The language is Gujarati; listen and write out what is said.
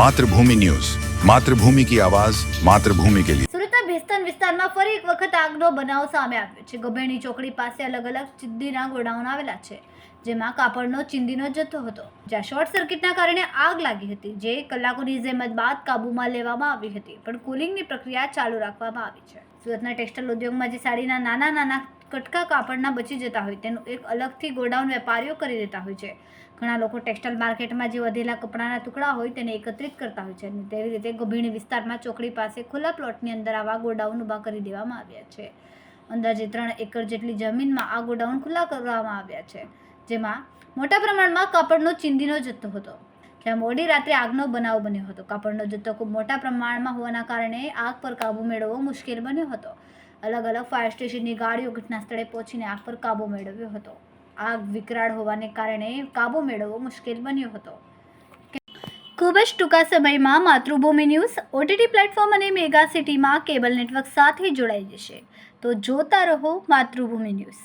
માતૃભૂમિ ન્યૂઝ. માતૃભૂમિ કી આવાજ, માતૃભૂમિ કે લિયે સુરતના ભેસ્તાન વિસ્તારમાં ફરી એક વખત આગનો બનાવ સામે આવ્યો છે. ગોબેણી ચોકડી પાસે અલગ અલગ ચિંદીના ગોડાઉન આવેલા છે, જેમાં કાપડનો ચિંદીનો જથ્થો હતો, જ્યાં શોર્ટ સર્કિટના કારણે આગ લાગી હતી, જે કલાકોની જહેમત બાદ કાબૂમાં લેવામાં આવી હતી. પણ કુલિંગની પ્રક્રિયા ચાલુ રાખવામાં આવી છે. સુરતના ટેક્સટાઇલ ઉદ્યોગમાં જે સાડીના નાના નાના કટકા કાપડના બચી જતા હોય, તેનું એક અલગથી ગોડાઉન વેપારીઓ કરી દેતા હોય છે. ઘણા લોકો ટેક્સટાઇલ માર્કેટમાં જે વધેલા કપડાના ટુકડા હોય તેને એકત્રિત કરતા હોય છે અને તેવી રીતે ગભીણી વિસ્તારમાં ચોકડી પાસે ખુલ્લા પ્લોટની અંદર આવા ગોડાઉન ઊભા કરી દેવામાં આવ્યા છે. અંદાજે ત્રણ એકર જેટલી જમીનમાં આ ગોડાઉન ખુલ્લા કરવામાં આવ્યા છે, જેમાં મોટા પ્રમાણમાં કાપડનો ચિંદીનો જથ્થો હતો. જ્યાં મોડી રાત્રે આગનો બનાવ બન્યો હતો. કાપડનો જથ્થો ખૂબ મોટા પ્રમાણમાં હોવાના કારણે આગ પર કાબૂ મેળવવો મુશ્કેલ બન્યો હતો. અલગ અલગ ફાયર સ્ટેશનની ગાડીઓ ઘટના સ્થળે પહોંચીને આગ પર કાબૂ મેળવ્યો હતો. આગ વિકરાળ હોવાને કારણે કાબૂ મેળવવો મુશ્કેલ બન્યો હતો. ખૂબ જ ટૂંકા સમયમાં માતૃભૂમિ ન્યૂઝ, ઓટીટી પ્લેટફોર્મ અને મેગા સિટીમાં કેબલ નેટવર્ક સાથે જોડાઈ જશે. તો જોતા રહો માતૃભૂમિ ન્યૂઝ.